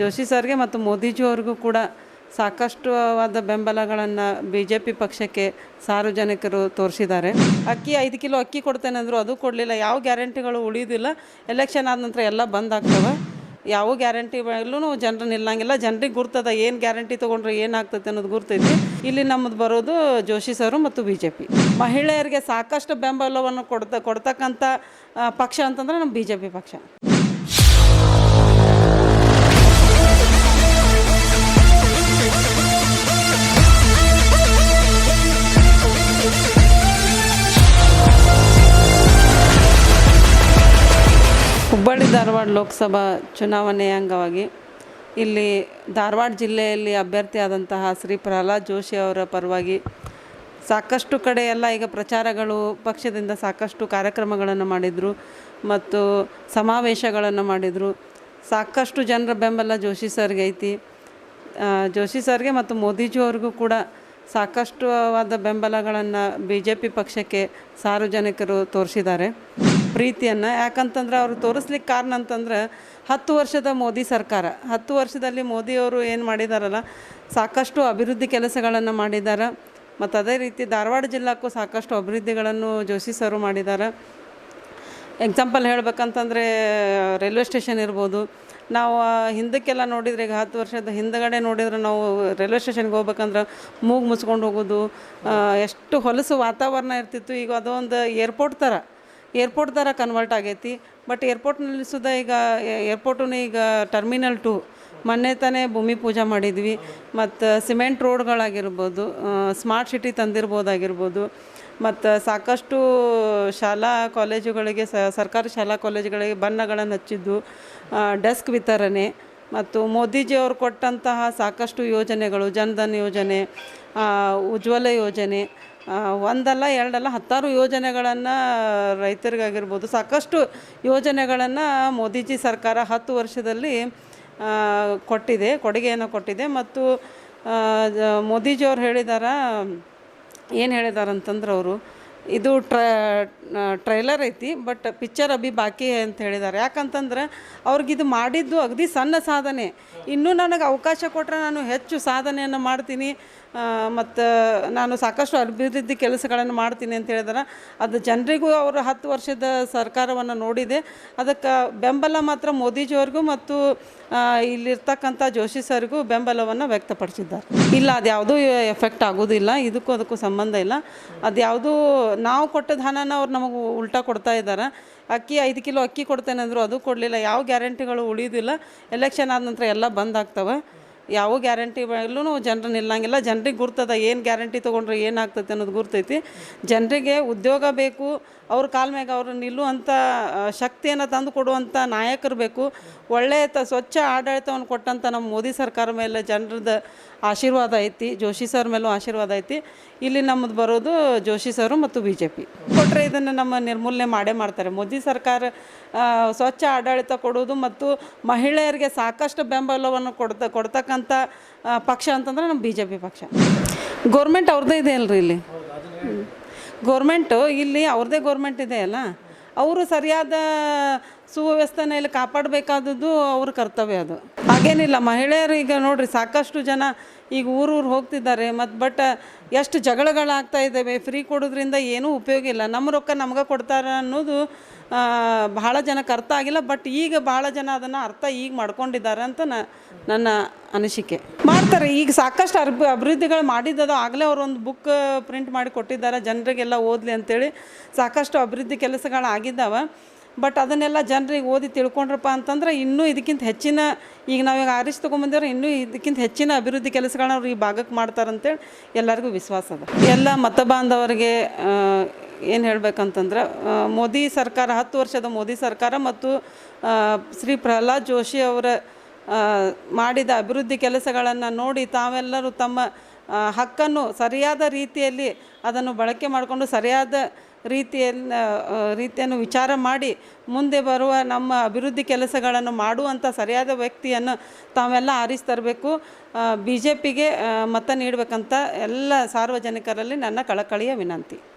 ಜೋಶಿ ಸರ್ಗೆ ಮತ್ತು ಮೋದಿಜಿಯವ್ರಿಗೂ ಕೂಡ ಸಾಕಷ್ಟುವಾದ ಬೆಂಬಲಗಳನ್ನು ಬಿ ಜೆ ಪಿ ಪಕ್ಷಕ್ಕೆ ಸಾರ್ವಜನಿಕರು ತೋರಿಸಿದ್ದಾರೆ. ಅಕ್ಕಿ ಐದು ಕಿಲೋ ಅಕ್ಕಿ ಕೊಡ್ತೇನೆ ಅಂದರು ಅದು ಕೊಡಲಿಲ್ಲ. ಯಾವ ಗ್ಯಾರಂಟಿಗಳು ಉಳಿಯೋದಿಲ್ಲ ಎಲೆಕ್ಷನ್ ಆದ ನಂತರ ಎಲ್ಲ ಬಂದ್ ಆಗ್ತವೆ. ಯಾವ ಗ್ಯಾರಂಟಿ ಮೇಲೂ ಜನರು ನಿಲ್ಲಂಗಿಲ್ಲ. ಜನರಿಗೆ ಗುರ್ತದ ಏನು ಗ್ಯಾರಂಟಿ ತೊಗೊಂಡ್ರೆ ಏನಾಗ್ತೈತೆ ಅನ್ನೋದು ಗುರ್ತೈತಿ. ಇಲ್ಲಿ ನಮ್ಮದು ಬರೋದು ಜೋಶಿ ಸರು ಮತ್ತು ಬಿ ಜೆ ಪಿ ಮಹಿಳೆಯರಿಗೆ ಸಾಕಷ್ಟು ಬೆಂಬಲವನ್ನು ಕೊಡ್ತ ಕೊಡ್ತಕ್ಕಂಥ ಪಕ್ಷ ಅಂತಂದ್ರೆ ನಮ್ಮ ಬಿ ಜೆ ಪಿ ಪಕ್ಷ. ಧಾರವಾಡ ಲೋಕಸಭಾ ಚುನಾವಣೆಯ ಅಂಗವಾಗಿ ಇಲ್ಲಿ ಧಾರವಾಡ ಜಿಲ್ಲೆಯಲ್ಲಿ ಅಭ್ಯರ್ಥಿಯಾದಂತಹ ಶ್ರೀ ಪ್ರಹ್ಲಾದ್ ಜೋಶಿ ಅವರ ಪರವಾಗಿ ಸಾಕಷ್ಟು ಕಡೆ ಎಲ್ಲ ಈಗ ಪ್ರಚಾರಗಳು ಪಕ್ಷದಿಂದ ಸಾಕಷ್ಟು ಕಾರ್ಯಕ್ರಮಗಳನ್ನು ಮಾಡಿದರು ಮತ್ತು ಸಮಾವೇಶಗಳನ್ನು ಮಾಡಿದರು. ಸಾಕಷ್ಟು ಜನರ ಬೆಂಬಲ ಜೋಶಿ ಸರ್ಗೆ ಐತಿ. ಜೋಶಿ ಸರ್ಗೆ ಮತ್ತು ಮೋದಿಜಿಯವ್ರಿಗೂ ಕೂಡ ಸಾಕಷ್ಟುವಾದ ಬೆಂಬಲಗಳನ್ನು ಬಿ ಜೆ ಪಿ ಪಕ್ಷಕ್ಕೆ ಸಾರ್ವಜನಿಕರು ತೋರಿಸಿದ್ದಾರೆ. ಪ್ರೀತಿಯನ್ನು. ಯಾಕಂತಂದ್ರೆ ಅವರು ತೋರಿಸ್ಲಿಕ್ಕೆ ಕಾರಣ ಅಂತಂದ್ರೆ ಹತ್ತು ವರ್ಷದ ಮೋದಿ ಸರ್ಕಾರ. ಹತ್ತು ವರ್ಷದಲ್ಲಿ ಮೋದಿಯವರು ಏನು ಮಾಡಿದಾರಲ್ಲ, ಸಾಕಷ್ಟು ಅಭಿವೃದ್ಧಿ ಕೆಲಸಗಳನ್ನು ಮಾಡಿದ್ದಾರೆ ಮತ್ತು ಅದೇ ರೀತಿ ಧಾರವಾಡ ಜಿಲ್ಲಾಕ್ಕೂ ಸಾಕಷ್ಟು ಅಭಿವೃದ್ಧಿಗಳನ್ನು ಜೋಶಿ ಸರು ಮಾಡಿದ್ದಾರೆ ಎಕ್ಸಾಂಪಲ್ ಹೇಳ್ಬೇಕಂತಂದರೆ ರೈಲ್ವೆ ಸ್ಟೇಷನ್ ಇರ್ಬೋದು. ನಾವು ಹಿಂದಕ್ಕೆಲ್ಲ ನೋಡಿದರೆ ಈಗ ಹತ್ತು ವರ್ಷದ ಹಿಂದಗಡೆ ನೋಡಿದ್ರೆ ನಾವು ರೈಲ್ವೆ ಸ್ಟೇಷನ್ಗೆ ಹೋಗ್ಬೇಕಂದ್ರೆ ಮೂಗು ಮುಚ್ಕೊಂಡು ಹೋಗೋದು ಎಷ್ಟು ಹೊಲಸು ವಾತಾವರಣ ಇರ್ತಿತ್ತು. ಈಗ ಅದೊಂದು ಏರ್ಪೋರ್ಟ್ ಥರ ಏರ್ಪೋರ್ಟ್ ಥರ ಕನ್ವರ್ಟ್ ಆಗೈತಿ. ಬಟ್ ಏರ್ಪೋರ್ಟ್ನಲ್ಲಿ ಸುದ ಈಗ ಏರ್ಪೋರ್ಟು ಈಗ ಟರ್ಮಿನಲ್ ಟು ಮೊನ್ನೆ ತಾನೇ ಭೂಮಿ ಪೂಜೆ ಮಾಡಿದ್ವಿ. ಮತ್ತು ಸಿಮೆಂಟ್ ರೋಡ್ಗಳಾಗಿರ್ಬೋದು ಸ್ಮಾರ್ಟ್ ಸಿಟಿ ತಂದಿರ್ಬೋದಾಗಿರ್ಬೋದು. ಮತ್ತು ಸಾಕಷ್ಟು ಶಾಲಾ ಕಾಲೇಜುಗಳಿಗೆ ಸರ್ಕಾರಿ ಶಾಲಾ ಕಾಲೇಜುಗಳಿಗೆ ಬಣ್ಣಗಳನ್ನು ಹಚ್ಚಿದ್ದು ಡೆಸ್ಕ್ ವಿತರಣೆ. ಮತ್ತು ಮೋದಿಜಿಯವರು ಕೊಟ್ಟಂತಹ ಸಾಕಷ್ಟು ಯೋಜನೆಗಳು, ಜನಧನ್ ಯೋಜನೆ ಉಜ್ವಲ ಯೋಜನೆ ಒಂದಲ್ಲ, ಎರಡಲ್ಲ, ಹತ್ತಾರು ಯೋಜನೆಗಳನ್ನು ರೈತರಿಗಾಗಿರ್ಬೋದು, ಸಾಕಷ್ಟು ಯೋಜನೆಗಳನ್ನು ಮೋದಿಜಿ ಸರ್ಕಾರ ಹತ್ತು ವರ್ಷದಲ್ಲಿ ಕೊಟ್ಟಿದೆ, ಕೊಡುಗೆಯನ್ನು ಕೊಟ್ಟಿದೆ. ಮತ್ತು ಮೋದಿಜಿಯವ್ರು ಹೇಳಿದಾರ, ಏನು ಹೇಳಿದಾರಂತಂದ್ರೆ ಅವರು, ಇದು ಟ್ರ ಟ್ರೈಲರ್ ಐತಿ, ಬಟ್ ಪಿಕ್ಚರ್ ಅಭಿ ಬಾಕಿ ಅಂತ ಹೇಳಿದ್ದಾರೆ ಯಾಕಂತಂದ್ರೆ ಅವ್ರಿಗಿದು ಮಾಡಿದ್ದು ಅಗದಿ ಸಣ್ಣ ಸಾಧನೆ. ಇನ್ನೂ ನನಗೆ ಅವಕಾಶ ಕೊಟ್ಟರೆ ನಾನು ಹೆಚ್ಚು ಸಾಧನೆಯನ್ನು ಮಾಡ್ತೀನಿ. ಮತ್ತು ನಾನು ಸಾಕಷ್ಟು ಅಭಿವೃದ್ಧಿ ಕೆಲಸಗಳನ್ನು ಮಾಡ್ತೀನಿ ಅಂತ ಹೇಳಿದ್ರೆ. ಅದು ಜನರಿಗೂ ಅವರು ಹತ್ತು ವರ್ಷದ ಸರ್ಕಾರವನ್ನು ನೋಡಿದೆ. ಅದಕ್ಕೆ ಬೆಂಬಲ ಮಾತ್ರ ಮೋದಿಜಿಯವ್ರಿಗೂ ಮತ್ತು ಇಲ್ಲಿರ್ತಕ್ಕಂಥ ಜೋಶಿ ಸರ್ಗೂ ಬೆಂಬಲವನ್ನು ವ್ಯಕ್ತಪಡಿಸಿದ್ದಾರೆ. ಇಲ್ಲ, ಅದು ಯಾವುದೂ ಎಫೆಕ್ಟ್ ಆಗೋದಿಲ್ಲ. ಇದಕ್ಕೂ ಅದಕ್ಕೂ ಸಂಬಂಧ ಇಲ್ಲ. ಅದು ಯಾವುದೂ ನಾವು ಕೊಟ್ಟ ಹಣನ ಅವ್ರು ನಮಗೆ ಉಲ್ಟಾ ಕೊಡ್ತಾ ಇದ್ದಾರೆ ಅಕ್ಕಿ ಐದು ಕಿಲೋ ಅಕ್ಕಿ ಕೊಡ್ತೇನೆ ಅಂದರು ಅದು ಕೊಡಲಿಲ್ಲ. ಯಾವ ಗ್ಯಾರಂಟಿಗಳು ಉಳಿಯೋದಿಲ್ಲ. ಎಲೆಕ್ಷನ್ ಆದ ನಂತರ ಎಲ್ಲ ಬಂದ್ ಆಗ್ತವೆ. ಯಾವ ಗ್ಯಾರಂಟಿ ಮೇಲೂ ಜನರು ನಿಲ್ಲಂಗಿಲ್ಲ ಜನರಿಗೆ ಗುರ್ತದ, ಏನು ಗ್ಯಾರಂಟಿ ತೊಗೊಂಡ್ರೆ ಏನಾಗ್ತೈತೆ ಅನ್ನೋದು ಗುರ್ತೈತಿ. ಜನರಿಗೆ ಉದ್ಯೋಗ ಬೇಕು, ಅವ್ರ ಕಾಲ ಮ್ಯಾಗ ಅವರು ನಿಲ್ಲುವಂಥ ಶಕ್ತಿಯನ್ನು ತಂದು ಕೊಡುವಂಥ ನಾಯಕರು ಬೇಕು. ಒಳ್ಳೆಯ ತ, ಸ್ವಚ್ಛ ಆಡಳಿತವನ್ನು ಕೊಟ್ಟಂಥ ನಮ್ಮ ಮೋದಿ ಸರ್ಕಾರ ಮೇಲೆ ಜನರದ ಆಶೀರ್ವಾದ ಐತಿ, ಜೋಶಿ ಸರ್ ಮೇಲೂ ಆಶೀರ್ವಾದ ಐತಿ. ಇಲ್ಲಿ ನಮ್ಮದು ಬರೋದು ಜೋಶಿ ಸರು ಮತ್ತು ಬಿ ಕೊಟ್ಟರೆ ಇದನ್ನು ನಮ್ಮ ನಿರ್ಮೂಲನೆ ಮಾಡೇ ಮಾಡ್ತಾರೆ. ಮೋದಿ ಸರ್ಕಾರ ಸ್ವಚ್ಛ ಆಡಳಿತ ಕೊಡುವುದು ಮತ್ತು ಮಹಿಳೆಯರಿಗೆ ಸಾಕಷ್ಟು ಬೆಂಬಲವನ್ನು ಕೊಡ್ತ ಕೊಡ್ತಕ್ಕಂಥ ಪಕ್ಷ ಅಂತಂದ್ರೆ ನಮ್ಮ ಬಿ ಜೆ ಪಿ ಪಕ್ಷ. ಗೋರ್ಮೆಂಟ್ ಅವ್ರದ್ದೇ ಇದೆ ಅಲ್ರಿ ಇಲ್ಲಿ. ಗೋರ್ಮೆಂಟು ಇಲ್ಲಿ ಅವ್ರದ್ದೇ ಗೋರ್ಮೆಂಟ್ ಇದೆ ಅಲ್ಲ. ಅವರು ಸರಿಯಾದ ಸುವ್ಯವಸ್ಥೆನ ಇಲ್ಲಿ ಕಾಪಾಡಬೇಕಾದದ್ದು ಅವ್ರ ಕರ್ತವ್ಯ ಅದು. ಹಾಗೇನಿಲ್ಲ, ಮಹಿಳೆಯರು ಈಗ ನೋಡಿರಿ ಸಾಕಷ್ಟು ಜನ ಈಗ ಊರೂರು ಹೋಗ್ತಿದ್ದಾರೆ ಮತ್ತು ಬಟ್ ಎಷ್ಟು ಜಗಳಗಳಾಗ್ತಾ ಇದ್ದಾವೆ ಫ್ರೀ ಕೊಡೋದ್ರಿಂದ ಏನೂ ಉಪಯೋಗ ಇಲ್ಲ. ನಮ್ಮ ರೊಕ್ಕ ನಮ್ಗೆ ಕೊಡ್ತಾರೆ ಅನ್ನೋದು ಭಾಳ ಜನಕ್ಕೆ ಅರ್ಥ ಆಗಿಲ್ಲ ಬಟ್ ಈಗ ಭಾಳ ಜನ ಅದನ್ನು ಅರ್ಥ ಈಗ ಮಾಡ್ಕೊಂಡಿದ್ದಾರೆ ಅಂತ ನನ್ನ ಅನಿಸಿಕೆ. ಮಾಡ್ತಾರೆ, ಈಗ ಸಾಕಷ್ಟು ಅರ್ಬ, ಅಭಿವೃದ್ಧಿಗಳು ಮಾಡಿದ್ದದು ಆಗಲೇ ಅವರು ಒಂದು ಬುಕ್ ಪ್ರಿಂಟ್ ಮಾಡಿ ಕೊಟ್ಟಿದ್ದಾರೆ, ಜನರಿಗೆಲ್ಲ ಓದಲಿ ಅಂತೇಳಿ ಸಾಕಷ್ಟು ಅಭಿವೃದ್ಧಿ ಕೆಲಸಗಳು ಆಗಿದ್ದಾವೆ ಬಟ್ ಅದನ್ನೆಲ್ಲ ಜನರಿಗೆ ಓದಿ ತಿಳ್ಕೊಂಡ್ರಪ್ಪ ಅಂತಂದ್ರೆ ಇನ್ನೂ ಇದಕ್ಕಿಂತ ಹೆಚ್ಚಿನ, ಈಗ ನಾವೀಗ ಆರಿಸಿ ತೊಗೊಂಬಂದಿವ್ರೆ ಇನ್ನೂ ಇದಕ್ಕಿಂತ ಹೆಚ್ಚಿನ ಅಭಿವೃದ್ಧಿ ಕೆಲಸಗಳನ್ನ ಅವ್ರು ಈ ಭಾಗಕ್ಕೆ ಮಾಡ್ತಾರಂತೇಳಿ ಎಲ್ಲರಿಗೂ ವಿಶ್ವಾಸ ಅದ. ಎಲ್ಲ ಮತ ಬಾಂಧವರಿಗೆ ಏನು ಹೇಳಬೇಕಂತಂದ್ರೆ ಮೋದಿ ಸರ್ಕಾರ, ಹತ್ತು ವರ್ಷದ ಮೋದಿ ಸರ್ಕಾರ ಮತ್ತು ಶ್ರೀ ಪ್ರಹ್ಲಾದ್ ಜೋಶಿ ಅವರ ಮಾಡಿದ ಅಭಿವೃದ್ಧಿ ಕೆಲಸಗಳನ್ನು ನೋಡಿ ತಾವೆಲ್ಲರೂ ತಮ್ಮ ಹಕ್ಕನ್ನು ಸರಿಯಾದ ರೀತಿಯಲ್ಲಿ ಅದನ್ನು ಬಳಕೆ ಮಾಡಿಕೊಂಡು ಸರಿಯಾದ ರೀತಿಯಲ್ಲಿ ಆ, ರೀತಿಯನ್ನು ವಿಚಾರ ಮಾಡಿ ಮುಂದೆ ಬರುವ ನಮ್ಮ ಅಭಿವೃದ್ಧಿ ಕೆಲಸಗಳನ್ನು ಮಾಡುವಂಥ ಸರಿಯಾದ ವ್ಯಕ್ತಿಯನ್ನು ತಾವೆಲ್ಲ ಆರಿಸ್ತರಬೇಕು. ಬಿ ಜೆ ಪಿಗೆ ಮತ ನೀಡಬೇಕಂತ ಎಲ್ಲ ಸಾರ್ವಜನಿಕರಲ್ಲಿ ನನ್ನ ಕಳಕಳಿಯ ವಿನಂತಿ.